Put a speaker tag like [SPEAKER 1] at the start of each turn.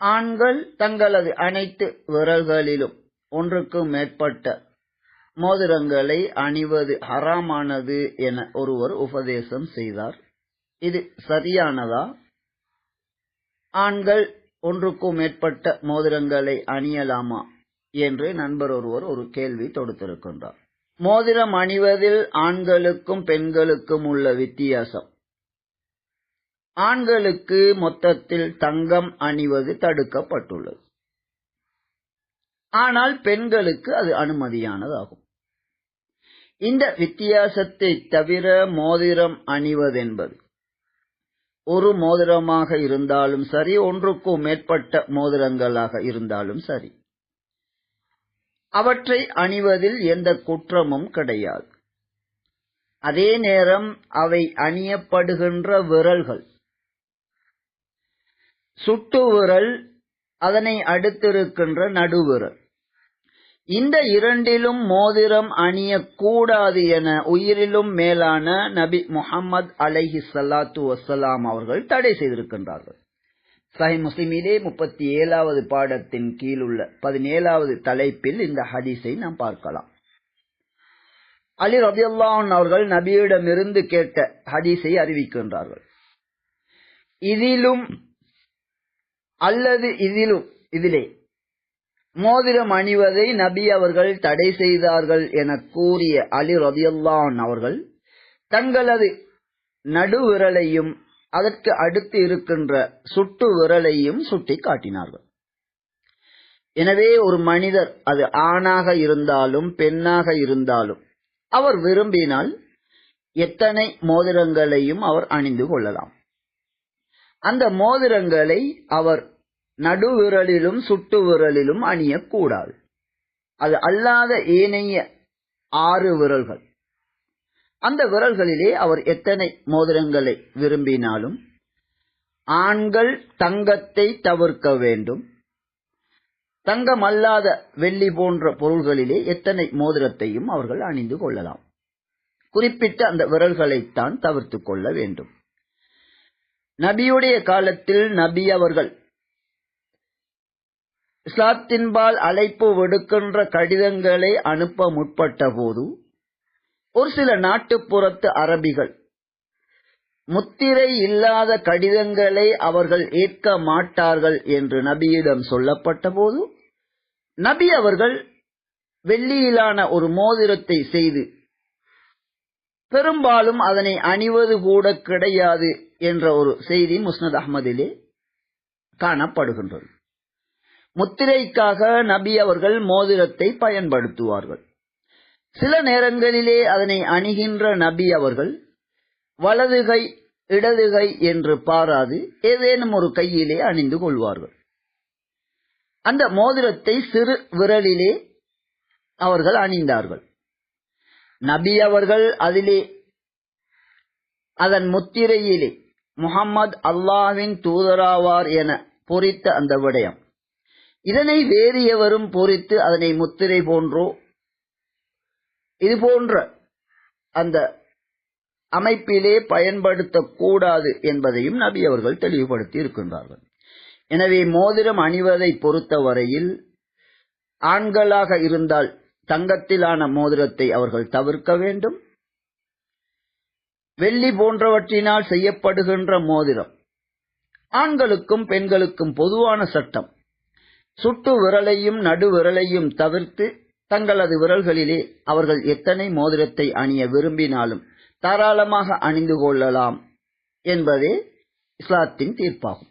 [SPEAKER 1] ஆண்கள் தங்களது அனைத்து விரல்களிலும் ஒன்றுக்கும் மேற்பட்ட மோதிரங்களை அணிவது ஹராமானது என ஒருவர் உபதேசம் செய்தார். இது சரியானதா? ஆண்கள் ஒன்றுக்கும் மேற்பட்ட மோதிரங்களை அணியலாமா என்று நண்பர் ஒருவர் ஒரு கேள்வி தொடுத்திருக்கின்றார். மோதிரம் அணிவதில் ஆண்களுக்கும் பெண்களுக்கும் உள்ள வித்தியாசம். ஆண்களுக்கு மொத்தத்தில் தங்கம் அணிவது தடுக்கப்பட்டுள்ளது. ஆனால் பெண்களுக்கு அது அனுமதியானதாகும். இந்த வித்தியாசத்தை தவிர மோதிரம் அணிவதென்பது ஒரு மோதிரமாக இருந்தாலும் சரி ஒன்றுக்கும் மேற்பட்ட மோதிரங்களாக இருந்தாலும் சரி. அவற்றை அணிவதில் எந்த குற்றமும் கிடையாது. அதே நேரம் அவை அணியப்படுகின்ற விரல்கள் சுட்டு விரல் அதனை அடுத்திருக்கின்ற நடுவிரல். இந்த இரண்டிலும் மோதிரம் அணியக்கூடாது என உயிரிலும் மேலான நபி முகமது அலைஹி சல்லாத்து வசலாம் அவர்கள் தடை செய்திருக்கின்றார்கள். சஹி முஸ்லிமிலே முப்பத்தி ஏழாவது பாடத்தின் கீழுள்ள பதினேழாவது தலைப்பில் இந்த ஹதீஸை நாம் பார்க்கலாம். அலி ரபியுல்லான் அவர்கள் நபியிடமிருந்து கேட்ட ஹதீஸை அறிவிக்கின்றார்கள். இதிலும் அல்லது இதிலும் இதிலே. மோதிரம் அணிவதை நபி அவர்கள் தடை செய்தார்கள் என கூறிய அலி ரபியுல்லான் அவர்கள் தங்களது நடுவிரலையும் அதற்கு அடுத்து இருக்கின்ற சுட்டு விரலையும் சுட்டி காட்டினார்கள். எனவே ஒரு மனிதர் அது ஆணாக இருந்தாலும் பெண்ணாக இருந்தாலும் அவர் விரும்பினால் எத்தனை மோதிரங்களையும் அவர் அணிந்து கொள்ளலாம். அந்த மோதிரங்களை அவர் நடுவிரலிலும் சுட்டு விரலிலும் அணியக்கூடாது. அது அல்லாத ஏனைய ஆறு விரல்கள். அந்த விரல்களிலே அவர் எத்தனை மோதிரங்களை விரும்பினாலும் ஆண்கள் தங்கத்தை தவிர்க்க வேண்டும். தங்கம் அல்லாத வெள்ளி போன்ற பொருள்களிலே எத்தனை மோதிரத்தையும் அவர்கள் அணிந்து கொள்ளலாம். குறிப்பிட்ட அந்த விரல்களைத்தான் தவிர்த்து கொள்ள வேண்டும். நபியுடைய காலத்தில் நபி அவர்கள் இஸ்லாத்தின்பால் அழைப்பு விடுக்கின்ற கடிதங்களை அனுப்ப முற்பட்ட போது ஒரு சில நாட்டுப்புறத்து அரபிகள் முத்திரை இல்லாத கடிதங்களை அவர்கள் ஏற்க மாட்டார்கள் என்று நபியிடம் சொல்லப்பட்ட போது நபி அவர்கள் வெள்ளியிலான ஒரு மோதிரத்தை செய்து பெரும்பாலும் அதனை அணிவது கூட கிடையாது என்ற ஒரு செய்தி முஸ்னத் அஹமதிலே காணப்படுகின்றது. முத்திரைக்காக நபி அவர்கள் மோதிரத்தை பயன்படுத்துவார்கள். சில நேரங்களிலே அதனை அணிகின்ற நபி அவர்கள் வலதுகை இடதுகை என்று பாராது ஏதேனும் ஒரு கையிலே அணிந்து கொள்வார்கள். அந்த மோதிரத்தை சிறு விரலிலே அவர்கள் அணிந்தார்கள். நபி அவர்கள் அதிலே அதன் முத்திரையிலே முகம்மது அல்லாவின் தூதராவார் என பொறித்த அந்த விடயம். இதனை வேறு எவரும் பொறித்து அதனை முத்திரை போன்றோ இது போன்ற அந்த அமைப்பிலே பயன்படுத்தக்கூடாது என்பதையும் நபி அவர்கள் தெளிவுபடுத்தி இருக்கின்றார்கள். எனவே மோதிரம் அணிவதை பொறுத்தவரையில் ஆண்களாக இருந்தால் தங்கத்திலான மோதிரத்தை அவர்கள் தவிர்க்க வேண்டும். வெள்ளி போன்றவற்றினால் செய்யப்படுகின்ற மோதிரம். ஆண்களுக்கும் பெண்களுக்கும் பொதுவான சட்டம். சுட்டு விரலையும் நடு விரலையும் தவிர்த்து தங்களது விரல்களிலே அவர்கள் எத்தனை மோதிரத்தை அணிய விரும்பினாலும் தாராளமாக அணிந்து கொள்ளலாம் என்பதே இஸ்லாத்தின் தீர்ப்பாகும்.